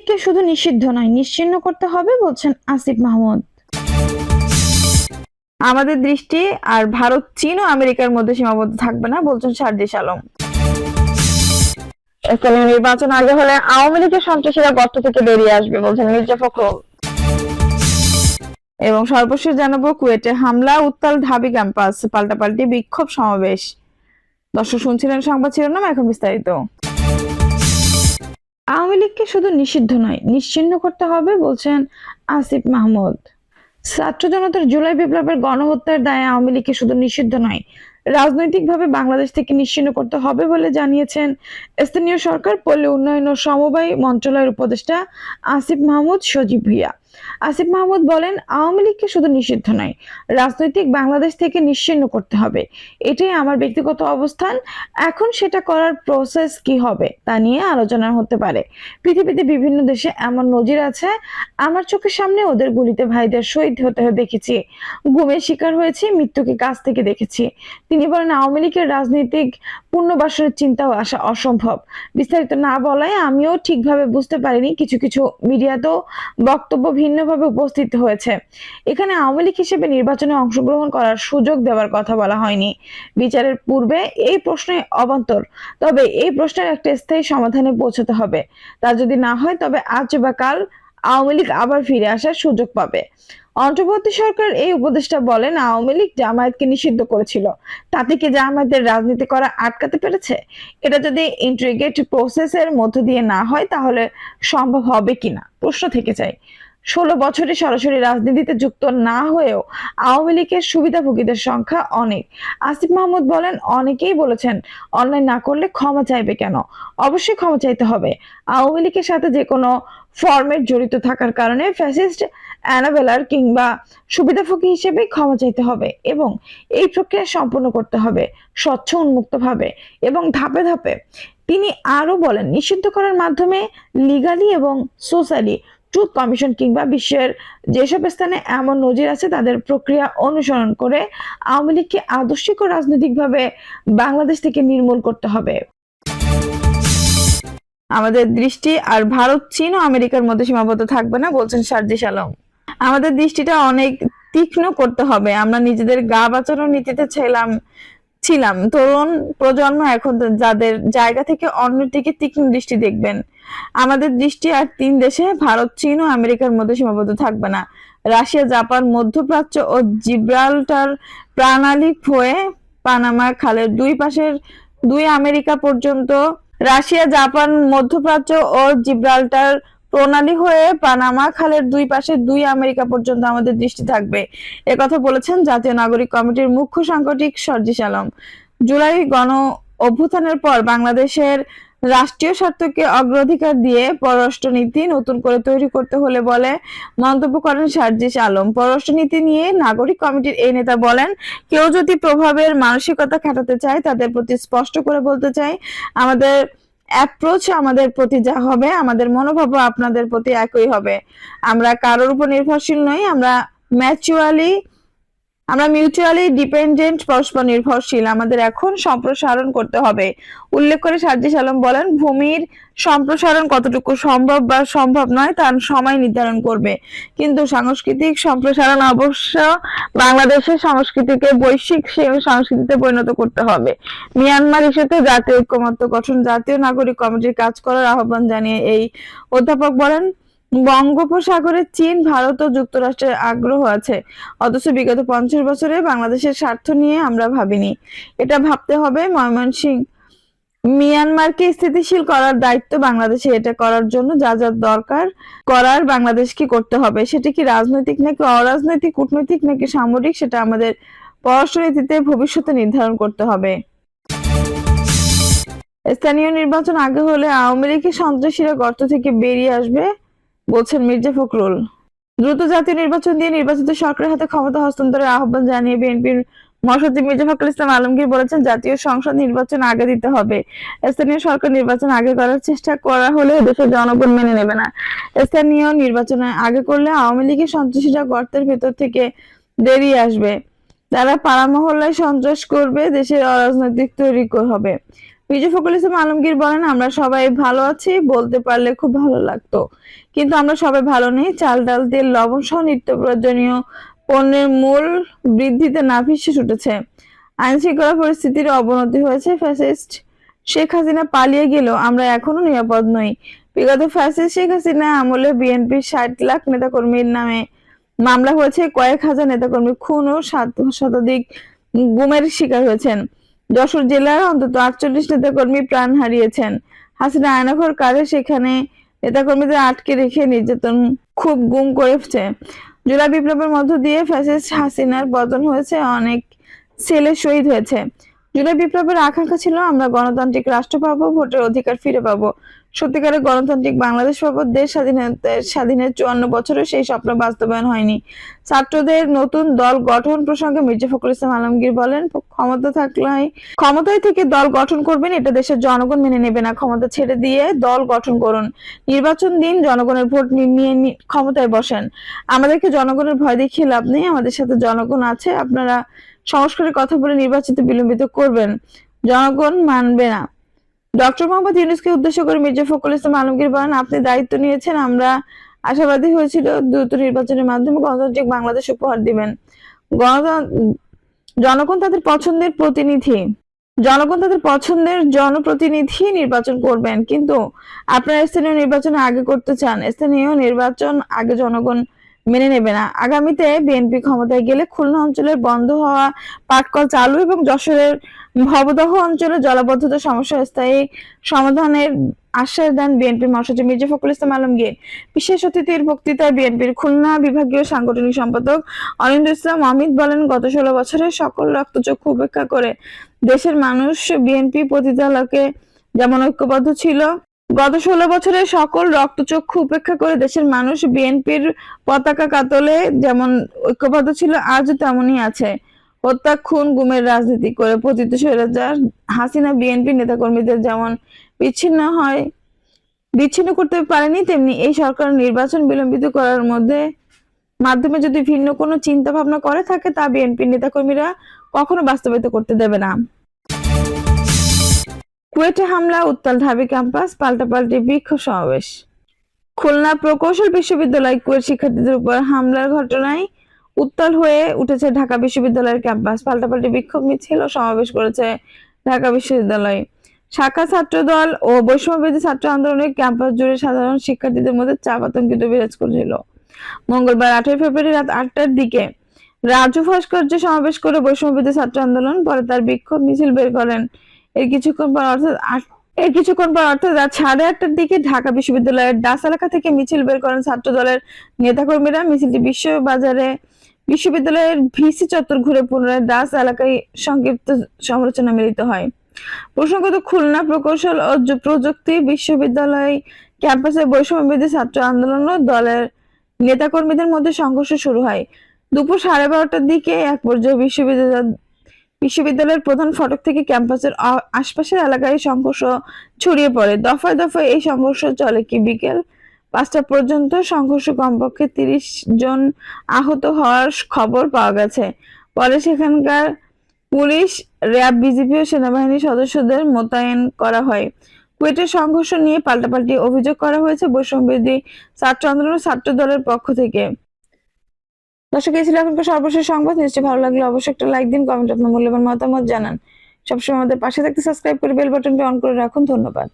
লীগকে শুধু নিষিদ্ধ নয় নিশ্চিহ্ন করতে হবে, বলছেন আসিফ মাহমুদ। আমাদের দৃষ্টি আর ভারত, চীন ও আমেরিকার মধ্যে সীমাবদ্ধ থাকবে না, বলছেন সার্জিস আলম। নির্বাচন আগে হলে আওয়ামী লীগের সন্ত্রাসীরা গর্ত থেকে বেরিয়ে আসবে, বলছেন মির্জা ফখরুল। এবং সর্বশেষ জানাব, কুয়েটে হামলা, উত্তাল ঢাবি ক্যাম্পাস, পাল্টাপাল্টি বিক্ষোভ সমাবেশ। দর্শক শুনছিলেন সংবাদ শিরোনাম, এখন বিস্তারিত। আওয়ামী লীগকে শুধু নিষিদ্ধ নয়, নিশ্চিন্ন করতে হবে, বলছেন আসিফ মাহমুদ। ছাত্র জনতার জুলাই বিপ্লবের গণহত্যার দায়ে আওয়ামী লীগকে শুধু নিষিদ্ধ নয়, রাজনৈতিকভাবে বাংলাদেশ থেকে নিশ্চিন্ন করতে হবে বলে জানিয়েছেন স্থানীয় সরকার, পল্লী উন্নয়ন ও সমবায় মন্ত্রণালয়ের উপদেষ্টা আসিফ মাহমুদ সজীব ভুইয়া। আসিফ মাহমুদ বলেন, আওয়ামী লীগকে শুধু নিষিদ্ধ নয়, রাজনৈতিক বাংলাদেশ থেকে নিশ্চিহ্ন করতে হবে। এটাই আমার ব্যক্তিগত অবস্থান। এখন সেটা করার প্রসেস কি হবে তা নিয়ে আলোচনা হতে পারে। পৃথিবীতে বিভিন্ন দেশে এমন নজির আছে। আমার চোখের সামনে ওদের গুলিতে ভাইদের শহীদ হতে দেখেছি। গুমের শিকার হয়েছি, মৃত্যুকে কাছ থেকে দেখেছি। তিনি বলেন, আওয়ামী লীগের রাজনৈতিক পুনর্বাসনের চিন্তাও আসা অসম্ভব। বিস্তারিত না বলায় আমিও ঠিকভাবে বুঝতে পারিনি। কিছু কিছু মিডিয়াতেও বক্তব্য ভিন্নভাবে উপস্থিত হয়েছে। এখানে আওয়ামী লীগ হিসেবে নির্বাচনে অংশগ্রহণ করার সুযোগ দেওয়ার কথা বলা হয়নি। বিচারের পূর্বে এই প্রশ্নে অবান্তর, তবে এই প্রশ্নের একটা স্থায়ী সমাধানে পৌঁছতে হবে। তা যদি না হয়, তবে আজ বা কাল আওয়ামী লীগ আবার ফিরে আসার সুযোগ পাবে। অন্তর্বর্তী সরকার এই উপদেষ্টা বলেন, আওয়ামী লীগ জামায়াতকে নিষিদ্ধ করেছিল। তাতে কি জামায়াতের রাজনীতি করা আটকাতে পেরেছে? এটা যদি ইন্ট্রিগেট প্রসেসের মধ্য দিয়ে না হয়, তাহলে সম্ভব হবে কিনা? প্রশ্ন থেকে যায়। ষোলো বছরে সরাসরি রাজনীতিতে যুক্ত না হয়েও আওয়ামী লীগের সুবিধাভোগীদের সংখ্যা অনেক। আসিফ মাহমুদ বলেন, অনেকেই বলেছেন, অনলাইন না করলে ক্ষমা চাইবে কেন? অবশ্যই ক্ষমা চাইতে হবে। আওয়ামী লীগের সাথে যে কোনো ফর্মেট জড়িত থাকার কারণে ফ্যাসিস্ট অ্যানাবেলার কিংবা সুবিধাভোগী হিসেবে ক্ষমা চাইতে হবে এবং এই প্রক্রিয়া সম্পন্ন করতে হবে স্বচ্ছ, উন্মুক্তভাবে এবং ধাপে ধাপে। তিনি আরও বলেন নিষিদ্ধ করার মাধ্যমে লিগালি এবং সোশ্যালি ট্রুথ কমিশন কিংবা বিশ্বের যেসব স্থানে এমন নজির আছে, তাদের প্রক্রিয়া অনুসরণ করে আওয়ামী লীগকে আদর্শিক ও রাজনৈতিকভাবে বাংলাদেশ থেকে নির্মূল করতে হবে। আমাদের দৃষ্টি আর ভারত, চীন ও আমেরিকার মধ্যে সীমাবদ্ধ থাকবে না, বলছেন সার্জিস আলম। আমাদের দৃষ্টিটা অনেক তীক্ষ্ণ করতে হবে। আমরা নিজেদের গা বাঁচানোর নীতিতে ছিলাম ছিলাম। তরুণ প্রজন্ম এখন যাদের জায়গা থেকে অন্যদিকে তীক্ষ্ণ দৃষ্টি দেখবেন। আমাদের দৃষ্টি আর তিন দেশে, ভারত, চীন ও আমেরিকার মধ্যে সীমাবদ্ধ থাকবে না। রাশিয়া, জাপান, মধ্যপ্রাচ্য ও জিব্রাল্টার প্রাণালী হয়ে পানামা খালের দুই পাশের, দুই আমেরিকা পর্যন্ত রাশিয়া, জাপান, মধ্যপ্রাচ্য ও জিব্রাল্টার প্রণালী হয়ে পানামা খালের দুই পাশে দুই আমেরিকা পর্যন্ত আমাদের দৃষ্টি থাকবে। একথা বলেছেন জাতীয় নাগরিক কমিটির মুখ্য সাংগঠনিক সর্জিস আলম। জুলাই গণ অভ্যুত্থানের পর বাংলাদেশের রাষ্ট্রীয় স্বার্থকে অগ্রাধিকার দিয়ে পররাষ্ট্রনীতি নতুন করে তৈরি করতে হলে বলে মন্তব্য করেন সার্জিস আলম। পররাষ্ট্রনীতি নিয়ে নাগরিক কমিটির এই নেতা বলেন, কেউ যদি প্রভাবের মানসিকতা খাটাতে চায়, তাদের প্রতি স্পষ্ট করে বলতে চাই, আমাদের অ্যাপ্রোচ আমাদের প্রতি যা হবে, আমাদের মনোভাব আপনাদের প্রতি একই হবে। আমরা কারোর উপর নির্ভরশীল নই, আমরা ম্যাচুয়ালি আমরা মিউচুয়ালি ডিপেন্ডেন্ট পরস্পর নির্ভরশীল। আমাদের এখন সম্প্রসারণ করতে হবে। উল্লেখ করে সার্জিস আলম বলেন, ভূমির সম্প্রসারণ কতটুকু সম্ভব বা সম্ভব নয় তার সময় নির্ধারণ করবে। কিন্তু সাংস্কৃতিক সম্প্রসারণ অবশ্য বাংলাদেশের সংস্কৃতিকে বৈশ্বিক সংস্কৃতিতে পরিণত করতে হবে। মিয়ানমার ইস্যুতে জাতীয় ঐক্যমত্য গঠন, জাতীয় নাগরিক কমিটির কাজ করার আহ্বান জানিয়ে এই অধ্যাপক বলেন বঙ্গোপসাগরে চীন, ভারত ও যুক্তরাষ্ট্রের আগ্রহ আছে। অথচ বিগত পঞ্চাশ বছরে বাংলাদেশের স্বার্থ নিয়ে আমরা ভাবিনি। এটা ভাবতে হবে ময়মনসিং, মিয়ানমারকে স্থিতিশীল করার দায়িত্ব বাংলাদেশে। এটা করার জন্য যা যা দরকার করার বাংলাদেশকে করতে হবে। সেটা কি রাজনৈতিক নাকি অরাজনৈতিক, কূটনৈতিক নাকি সামরিক, সেটা আমাদের পররাষ্ট্রনীতিতে ভবিষ্যতে নির্ধারণ করতে হবে। স্থানীয় নির্বাচন আগে হলে আওয়ামী লীগের সন্ত্রাসীরা গর্ত থেকে বেরিয়ে আসবে। বলছেন মির্জা ফখরুল। দ্রুত জাতীয় নির্বাচন দিয়ে নির্বাচিত সরকারের হাতে ক্ষমতা হস্তান্তরের আহ্বান জানিয়ে বিএনপির মহাসচিব মির্জা ফখরুল ইসলাম আলমগীর বলেছেন, জাতীয় সংসদ নির্বাচন আগে দিতে হবে। স্থানীয় সরকার নির্বাচন আগে করার চেষ্টা করা হলে দেশের জনগণ মেনে নেবে না। স্থানীয় নির্বাচনে আগে করলে আওয়ামী লীগের সন্ত্রাসীরা গর্তের ভেতর থেকে বেরিয়ে আসবে। তারা পাড়া মহল্লায় সন্ত্রাস করবে, দেশের অরাজনৈতিক তৈরি হবে। মির্জা ফখরুল ইসলাম আলমগীর বলেন, আমরা সবাই ভালো আছি, বলতে পারলে খুব ভালো লাগতো। কিন্তু আমরা সবাই ভালো নেই। চাল ডাল তেল লবণ সহ নিত্য প্রয়োজনীয় পণ্যের মূল বৃদ্ধিতে নাভিশ্বাস উঠেছে। আইন শৃঙ্খলা পরিস্থিতির অবনতি হয়েছে ফ্যাসিস্ট শেখ হাসিনা পালিয়ে গেলেও আমরা এখনও নিরাপদ নই। বিগত ফ্যাসিস্ট শেখ হাসিনা আমলে বিএনপির ষাট লাখ নেতাকর্মীর নামে মামলা হয়েছে। কয়েক হাজার নেতাকর্মী খুন ও সাত শতাধিক গুমের শিকার হয়েছেন। যশোর জেলার অন্তত আটচল্লিশ নেতাকর্মী প্রাণ হারিয়েছেন। হাসিনা আয়নাঘর কারে সেখানে নেতাকর্মীদের আটকে রেখে নির্যাতন খুব গুম করেছে। জুলাই বিপ্লবের মধ্য দিয়ে ফ্যাসিস্ট হাসিনার পতন হয়েছে, অনেক ছেলে শহীদ হয়েছে। জুলাই বিপ্লবের আকাঙ্ক্ষা ছিল, আমরা গণতান্ত্রিক রাষ্ট্র পাবো, ভোটের অধিকার ফিরে পাবো। সত্যিকারের গণতান্ত্রিক বাংলাদেশ পাবো, দেশ স্বাধীনতার স্বাধীনের চুয়ান্ন বছরে সেই স্বপ্ন বাস্তবায়ন হয়নি। ছাত্রদের নতুন দল গঠন প্রসঙ্গে মির্জা ফখরুল ইসলাম আলমগীর বলেন ক্ষমতা থাকলে ক্ষমতায় থেকে দল গঠন করবেন, এটা দেশের জনগণ মেনে নেবে না। ক্ষমতা ছেড়ে দিয়ে দল গঠন করুন। নির্বাচন দিন জনগণের ভোট নিয়ে ক্ষমতায় বসেন। আমাদেরকে জনগণের ভয় দেখিয়ে লাভ নেই, আমাদের সাথে জনগণ আছে, আপনারা সংস্কারের কথা বলে নির্বাচিত বিলম্বিত করবেন। জনগণ মানবে না। ডক্টর মোহাম্মদ ইউনুসকে উদ্দেশ্য করে মির্জা ফখরুল ইসলাম আলমগীর বলেন, আপনি দায়িত্ব নিয়েছেন, আমরা আশাবাদী হয়েছিল দ্রুত নির্বাচনের মাধ্যমে গণতান্ত্রিক বাংলাদেশ উপহার দিবেন। গণতন্ত্র জনগণ তাদের পছন্দের প্রতিনিধি। জনগণ তাদের পছন্দের জনপ্রতিনিধি নির্বাচন করবেন। কিন্তু আপনারা স্থানীয় নির্বাচন আগে করতে চান, স্থানীয় নির্বাচন আগে জনগণ মেনে নেবে না। আগামীতে বিএনপি ক্ষমতায় গেলে খুলনা অঞ্চলের বন্ধ হওয়া, পাটকল চালু এবং যশোরের ভবদহ অঞ্চলে জলাবদ্ধতা সমস্যা স্থায়ী সমাধানের আশ্বাস দেন বিএনপি মহাসচিব মির্জা ফখরুল ইসলাম আলমগীর। বিশেষ অতিথির বক্তৃতায় বিএনপির খুলনা বিভাগীয় সাংগঠনিক সম্পাদক অনিন্দ ইসলাম অমিত বলেন, গত ষোলো বছরে সকল রক্তচক্ষু উপেক্ষা করে দেশের মানুষ বিএনপি প্রতিদালকে যেমন ঐক্যবদ্ধ ছিল, গত ষোলো বছরে সকল রক্তচক্ষু উপেক্ষা করে দেশের মানুষ বিএনপির পতাকা কাতলে যেমন ঐক্যবদ্ধ ছিল, আজও তেমনই আছে। হত্যা খুন গুমের রাজনীতি করে পতিত স্বৈরাচার হাসিনা, বিএনপি নেতাকর্মীদের যেমন বিচ্ছিন্ন হয়, বিচ্ছিন্ন করতে পারেনি, তেমনি এই সরকার নির্বাচন বিলম্বিত করার মধ্যে মাধ্যমে যদি ভিন্ন কোনো চিন্তা ভাবনা করে থাকে, তা বিএনপি নেতাকর্মীরা কখনো বাস্তবায়িত করতে দেবে না। কুয়েটে হামলা, উত্তাল ঢাবি ক্যাম্পাস, পাল্টাপাল্টি বিক্ষোভ সমাবেশ। খুলনা প্রকৌশল বিশ্ববিদ্যালয় কুয়েট শিক্ষার্থীদের উপর হামলার ঘটনায় উত্তাল হয়ে উঠেছে ঢাকা বিশ্ববিদ্যালয়ের ক্যাম্পাস। পাল্টাপাল্টি বিক্ষোভ মিছিল ও সমাবেশ করেছে ঢাকা বিশ্ববিদ্যালয়। শাখা ছাত্র দল ও বৈষম্যবিরোধী ছাত্র আন্দোলনে ক্যাম্পাস জুড়ে সাধারণ শিক্ষার্থীদের মধ্যে চাপ আতঙ্কিত বিরাজ করছিল। মঙ্গলবার আঠারোই ফেব্রুয়ারি রাত আটটার দিকে রাজু ভাস্কর্য সমাবেশ করে বৈষম্যবিরোধী ছাত্র আন্দোলন, পরে তার বিক্ষোভ মিছিল বের করেন। এর কিছুক্ষণ পর অর্থাৎ এর কিছুক্ষণ পর অর্থাৎ রাত সাড়ে আটটার দিকে ঢাকা বিশ্ববিদ্যালয়ের ডাস এলাকা থেকে মিছিল বের করেন ছাত্র দলের নেতাকর্মীরা। মিছিলটি বিশ্ববাজারে বিশ্ববিদ্যালয়ের ভিসি চত্বর ঘুরে পুনরায় দাস এলাকায় সংক্ষিপ্ত সমালোচনা মিলিত হয়। প্রসঙ্গত, খুলনা প্রকৌশল ও প্রযুক্তি বিশ্ববিদ্যালয় ক্যাম্পাসে বৈষম্যবিরোধী ছাত্র আন্দোলন ও দলের নেতাকর্মীদের মধ্যে সংঘর্ষ শুরু হয়। দুপুর সাড়ে বারোটার দিকে এক পর্যায়ে বিশ্ববিদ্যালয় বিশ্ববিদ্যালয়ের প্রধান ফটক থেকে ক্যাম্পাসের আশপাশের এলাকায় সংঘর্ষ ছড়িয়ে পড়ে। দফায় দফায় এই সংঘর্ষ চলে কি বিকেল পাঁচটা পর্যন্ত সংঘর্ষ কমপক্ষে তিরিশ জন আহত হওয়ার খবর পাওয়া গেছে। পরে সেখানকার পুলিশ, র্যাব বিজিপি ও সেনাবাহিনীর সদস্যদের মোতায়েন করা হয়। কুয়েটের সংঘর্ষ নিয়ে পাল্টাপাল্টি অভিযোগ করা হয়েছে বৈষম্যবিরোধী ছাত্র আন্দোলন ছাত্র দলের পক্ষ থেকে। দর্শক, এই ছিল এখনকার সর্বশেষ সংবাদ। নিশ্চয়ই ভালো লাগলে অবশ্যই একটা লাইক দিন, কমেন্ট, আপনার মূল্যবান মতামত জানান। সবসময় আমাদের পাশে থাকতে সাবস্ক্রাইব করে বেল বাটনটি অন করে রাখুন। ধন্যবাদ।